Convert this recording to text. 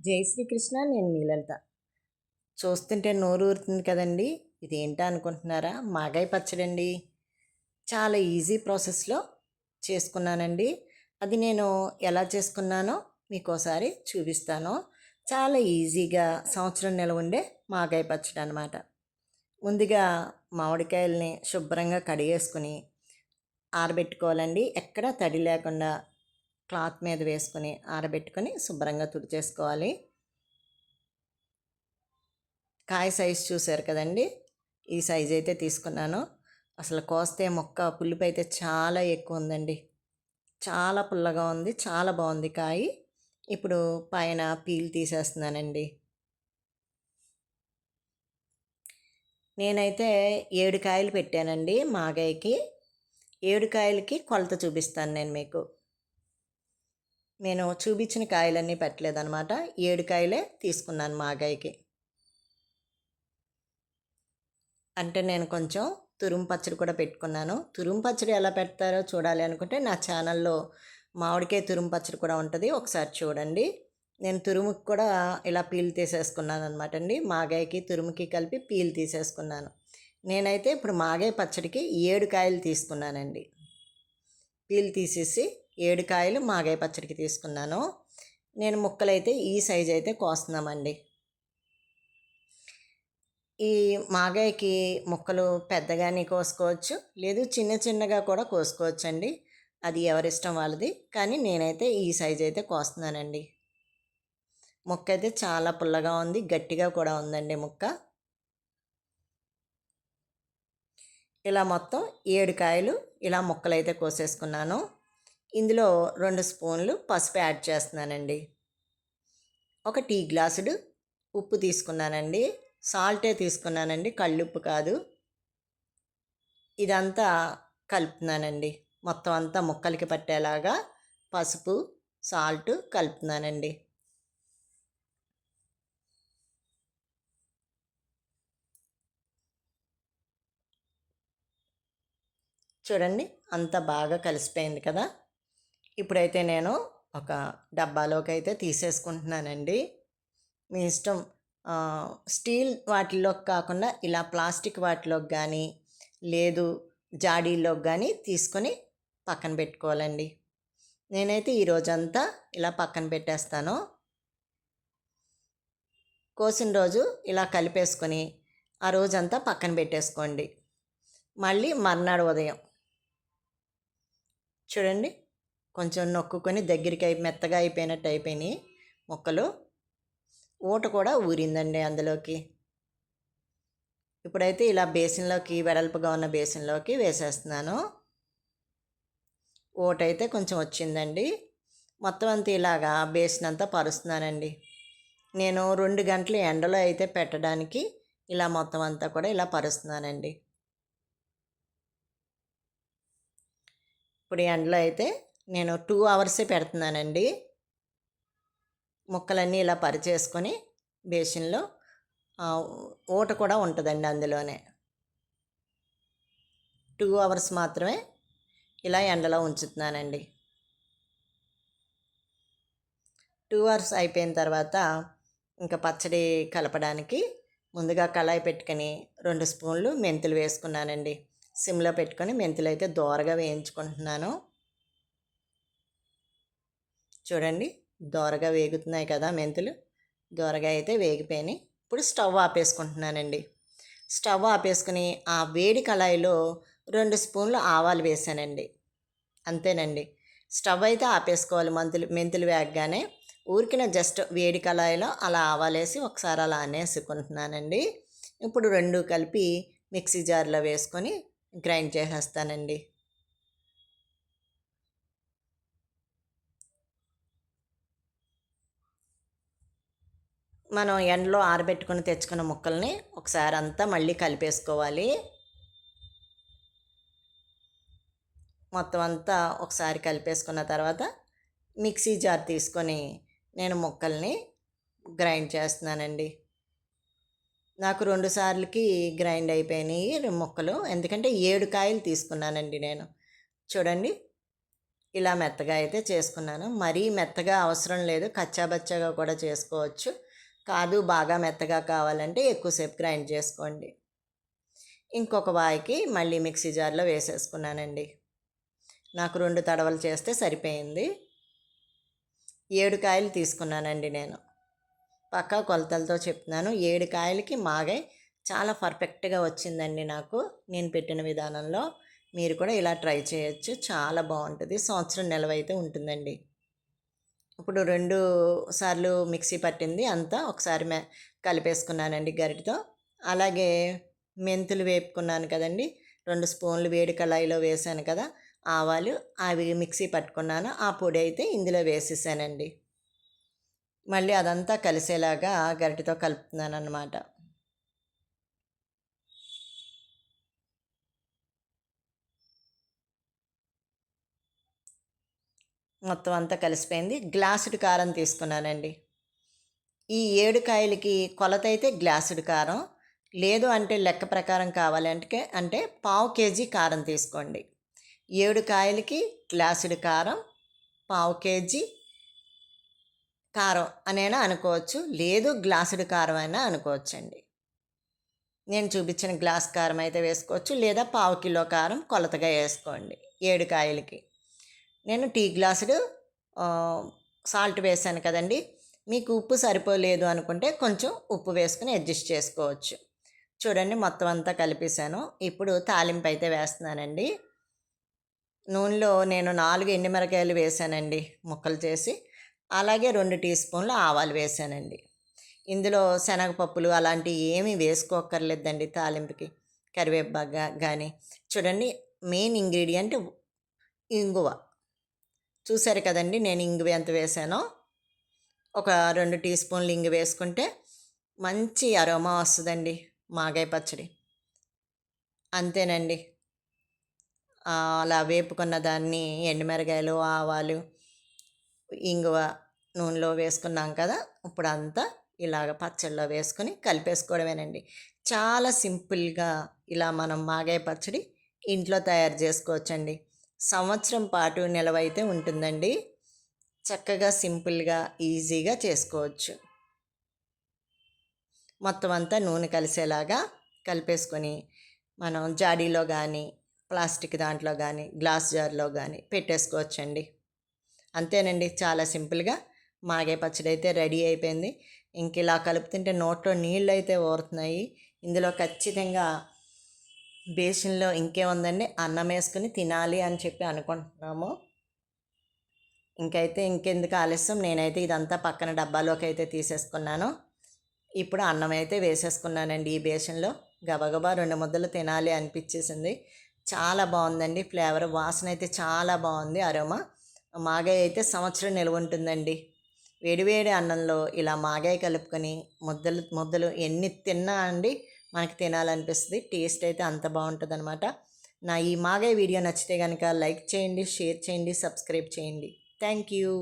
జై శ్రీకృష్ణ నేను మీలలిత చూస్తుంటే నోరు ఊరుతుంది కదండి. ఇదేంటా అనుకుంటున్నారా? మాగాయ పచ్చడండి. చాలా ఈజీ ప్రాసెస్లో చేసుకున్నానండి. అది నేను ఎలా చేసుకున్నానో మీకు ఒకసారి చూపిస్తాను. చాలా ఈజీగా సంవత్సరం నిలవ ఉండే మాగాయ పచ్చడి అనమాట ముందుగా మామిడికాయల్ని శుభ్రంగా కడిగేసుకుని ఆరబెట్టుకోవాలండి. ఎక్కడా తడి లేకుండా క్లాత్ మీద వేసుకొని ఆరబెట్టుకొని శుభ్రంగా తుడిచేసుకోవాలి. కాయ సైజ్ చూసారు కదండి? ఈ సైజ్ అయితే తీసుకున్నాను. అసలు కోస్తే మొక్క పులుపు అయితే చాలా ఎక్కువ ఉందండి. చాలా పుల్లగా ఉంది చాలా బాగుంది కాయ. ఇప్పుడు పైన పీల్ తీసేస్తున్నానండి. నేనైతే ఏడు కాయలు పెట్టానండి మాగాయకి ఏడు కాయలకి కొలత చూపిస్తాను నేను మీకు. నేను చూపించిన కాయలన్నీ పెట్టలేదన్నమాట. ఏడు కాయలే తీసుకున్నాను మాగాయకి. అంటే నేను కొంచెం తురుము పచ్చడి కూడా పెట్టుకున్నాను. తురుము పచ్చడి ఎలా పెడతారో చూడాలి అనుకుంటే నా ఛానల్లో మామిడికాయ తురుము పచ్చడి కూడా ఉంటుంది. ఒకసారి చూడండి. నేను తురుముకి కూడా ఇలా పీల్ తీసేసుకున్నాను అనమాట అండి. మాగాయకి తురుముకి కలిపి పీల్ తీసేసుకున్నాను. నేనైతే ఇప్పుడు మాగాయ పచ్చడికి ఏడు కాయలు తీసుకున్నానండి. పీల్ తీసేసి ఏడు కాయలు మాగాయ పచ్చడికి తీసుకున్నాను. నేను ముక్కలైతే ఈ సైజ్ అయితే కోస్తున్నామండి. ఈ మాగాయకి ముక్కలు పెద్దగానే కోసుకోవచ్చు లేదు చిన్న చిన్నగా కూడా కోసుకోవచ్చు అండి అది ఎవరిష్టం వాళ్ళది కానీ నేనైతే ఈ సైజ్ అయితే కోస్తున్నానండి. ముక్క అయితే చాలా పుల్లగా ఉంది గట్టిగా కూడా ఉందండి ముక్క. ఇలా మొత్తం ఏడు కాయలు ఇలా ముక్కలు అయితే కోసేసుకున్నాను. ఇందులో రెండు స్పూన్లు పసుపు యాడ్ చేస్తున్నానండి. ఒక టీ గ్లాసుడు ఉప్పు తీసుకున్నానండి. సాల్టే తీసుకున్నానండి. కళ్ళుప్పు కాదు. ఇదంతా కలుపుతున్నానండి. మొత్తం అంతా ముక్కలకి పట్టేలాగా పసుపు సాల్ట్ కలుపుతున్నానండి. చూడండి అంత బాగా కలిసిపోయింది కదా. ఇప్పుడైతే నేను ఒక డబ్బాలోకి అయితే తీసేసుకుంటున్నానండి. మీ ఇష్టం. స్టీల్ వాటిల్లోకి కాకుండా ఇలా ప్లాస్టిక్ వాటిలోకి కానీ లేదు జాడీలోకి కానీ తీసుకొని పక్కన పెట్టుకోవాలండి. నేనైతే ఈరోజంతా ఇలా పక్కన పెట్టేస్తాను. కోసిన రోజు ఇలా కలిపేసుకొని ఆ రోజంతా పక్కన పెట్టేసుకోండి. మళ్ళీ మర్నాడు ఉదయం. చూడండి. కొంచెం నొక్కుకొని దగ్గరికి అయి మెత్తగా అయిపోయినట్టు అయిపోయినాయి ముక్కలు. ఊట కూడా ఊరిందండి అందులోకి. ఇప్పుడైతే ఇలా బేసిన్లోకి వెడల్పుగా ఉన్న బేసిన్లోకి వేసేస్తున్నాను. ఓటైతే కొంచెం వచ్చిందండి. మొత్తం అంతా ఇలాగా బేసిన్ అంతా పరుస్తున్నానండి. నేను రెండు గంటలు ఎండలో అయితే పెట్టడానికి ఇలా మొత్తం అంతా కూడా ఇలా పరుస్తున్నానండి. ఇప్పుడు ఎండలో అయితే నేను టూ అవర్సే పెడుతున్నానండి. ముక్కలన్నీ ఇలా పరిచేసుకొని బేసిన్లో ఊట కూడా ఉంటుందండి అందులోనే. టూ అవర్స్ మాత్రమే ఇలా ఎండలో ఉంచుతున్నానండి. టూ అవర్స్ అయిపోయిన తర్వాత ఇంకా పచ్చడి కలపడానికి ముందుగా కళాయి పెట్టుకొని రెండు స్పూన్లు మెంతులు వేసుకున్నానండి. సిమ్లో పెట్టుకొని మెంతులు అయితే దోరగా వేయించుకుంటున్నాను. చూడండి. దోరగా వేగుతున్నాయి కదా మెంతులు. దోరగా అయితే వేగిపోయినాయి. ఇప్పుడు స్టవ్ ఆపేసుకుంటున్నానండి. స్టవ్ ఆపేసుకుని ఆ వేడి కళాయిలో రెండు స్పూన్లు ఆవాలు వేసానండి. అంతేనండి. స్టవ్ అయితే ఆపేసుకోవాలి మంతులు మెంతులు వేగగానే. ఊరికిన జస్ట్ వేడి కళాయిలో అలా ఆవాలేసి ఒకసారి అలా అనేసుకుంటున్నానండి. ఇప్పుడు రెండు కలిపి మిక్సీ జార్లో వేసుకొని గ్రైండ్ చేసేస్తానండి. మనం ఎండలో ఆరబెట్టుకుని తెచ్చుకున్న ముక్కల్ని ఒకసారి అంతా మళ్ళీ కలిపేసుకోవాలి. మొత్తం అంతా ఒకసారి కలిపేసుకున్న తర్వాత మిక్సీ జార్ తీసుకొని నేను ముక్కల్ని గ్రైండ్ చేస్తున్నానండి. నాకు రెండు సార్లకి గ్రైండ్ అయిపోయినాయి ముక్కలు. ఎందుకంటే ఏడు కాయలు తీసుకున్నానండి నేను. చూడండి ఇలా మెత్తగా అయితే చేసుకున్నాను. మరీ మెత్తగా అవసరం లేదు. కచ్చాబచ్చాగా కూడా చేసుకోవచ్చు. కాదు బాగా మెత్తగా కావాలంటే ఎక్కువసేపు గ్రైండ్ చేసుకోండి. ఇంకొక వాయికి మళ్ళీ మిక్సీ జార్లో వేసేసుకున్నానండి. నాకు రెండు తడవలు చేస్తే సరిపోయింది. ఏడు కాయలు తీసుకున్నానండి నేను. పక్కా కొలతలతో చెప్తున్నాను. ఏడు కాయలకి మాగై చాలా పర్ఫెక్ట్గా వచ్చిందండి నాకు. నేను పెట్టిన విధానంలో మీరు కూడా ఇలా ట్రై చేయొచ్చు. చాలా బాగుంటుంది. సంవత్సరం నిలవైతే ఉంటుందండి. ఇప్పుడు రెండు సార్లు మిక్సీ పట్టింది అంతా. ఒకసారి మే కలిపేసుకున్నానండి గరిటతో. అలాగే మెంతులు వేపుకున్నాను కదండి. రెండు స్పూన్లు వేడి కళాయిలో వేసాను కదా ఆవాలు. అవి మిక్సీ పట్టుకున్నాను. ఆ పొడి అయితే ఇందులో వేసేసానండి. మళ్ళీ అదంతా కలిసేలాగా గరిటతో కలుపుతున్నాను అన్నమాట మొత్తం అంతా కలిసిపోయింది. గ్లాసుడు కారం తీసుకున్నానండి. ఈ ఏడు కాయలకి కొలత అయితే గ్లాసుడు కారం. లేదు అంటే లెక్క ప్రకారం కావాలంటే అంటే పావు కేజీ కారం తీసుకోండి. ఏడు కాయలకి గ్లాసుడు కారం పావు కేజీ కారం అనైనా అనుకోవచ్చు. లేదు గ్లాసుడు కారం అయినా అనుకోవచ్చండి. నేను చూపించిన గ్లాస్ కారం అయితే వేసుకోవచ్చు. లేదా పావు కిలో కారం కొలతగా వేసుకోండి. ఏడు కాయలకి. నేను టీ గ్లాసుడు సాల్ట్ వేసాను కదండి. మీకు ఉప్పు సరిపోలేదు అనుకుంటే కొంచెం ఉప్పు వేసుకుని అడ్జస్ట్ చేసుకోవచ్చు. చూడండి మొత్తం అంతా కలిపేశాను. ఇప్పుడు తాలింపు అయితే వేస్తున్నానండి. నూనెలో నేను నాలుగు ఎండుమిరకాయలు వేసానండి ముక్కలు చేసి. అలాగే రెండు టీ స్పూన్లు ఆవాలు వేసానండి. ఇందులో శనగపప్పులు అలాంటివి ఏమీ వేసుకోక్కర్లేదండి తాలింపుకి. కరివేపాకు కానీ చూడండి మెయిన్ ఇంగ్రీడియంట్ ఇంగువ. చూసారు కదండి నేను ఇంగువి ఎంత వేసానో. ఒక రెండు టీ స్పూన్లు ఇంగు వేసుకుంటే మంచి అరోమా వస్తుందండి మాగాయ పచ్చడి. అంతేనండి. అలా వేపుకున్న దాన్ని ఎండుమిరగాయలు ఆవాలు ఇంగువ నూనెలో వేసుకున్నాం కదా ఇప్పుడు అంతా ఇలాగ పచ్చడిలో వేసుకొని కలిపేసుకోవడమేనండి. చాలా సింపుల్గా ఇలా మనం మాగాయ పచ్చడి ఇంట్లో తయారు చేసుకోవచ్చండి. సంవత్సరం పాటు నిలవైతే ఉంటుందండి. చక్కగా సింపుల్గా ఈజీగా చేసుకోవచ్చు. మొత్తం అంతా నూనె కలిసేలాగా కలిపేసుకొని మనం జాడీలో కానీ ప్లాస్టిక్ దాంట్లో కానీ గ్లాస్ జార్లో కానీ పెట్టేసుకోవచ్చండి. అంతేనండి చాలా సింపుల్గా మాగే పచ్చడి అయితే రెడీ అయిపోయింది. ఇంక ఇలా కలుపుతుంటే నోట్లో నీళ్ళు అయితే ఊరుతున్నాయి. ఇందులో ఖచ్చితంగా బేసిన్లో ఇంకేముందండి? అన్నం వేసుకుని తినాలి అని చెప్పి అనుకుంటున్నాము. ఇంకైతే ఇంకెందుకు ఆలస్యం. నేనైతే ఇదంతా పక్కన డబ్బాలోకి అయితే తీసేసుకున్నాను. ఇప్పుడు అన్నం అయితే వేసేసుకున్నానండి ఈ బేసిన్లో. గబగబా రెండు ముద్దలు తినాలి అనిపించేసింది చాలా బాగుందండి ఫ్లేవర్. వాసన అయితే చాలా బాగుంది అరోమా. మాగాయ అయితే సంవత్సరం నిల్వ ఉంటుందండి. వేడివేడి అన్నంలో ఇలా మాగాయ కలుపుకొని ముద్దలు ముద్దలు ఎన్ని తిన్నా అండి మనకి తినాలనిపిస్తుంది టేస్ట్ అయితే అంత బాగుంటుంది అనమాట నా ఈ మాగే వీడియో నచ్చితే కనుక లైక్ చేయండి షేర్ చేయండి సబ్స్క్రైబ్ చేయండి. Thank you.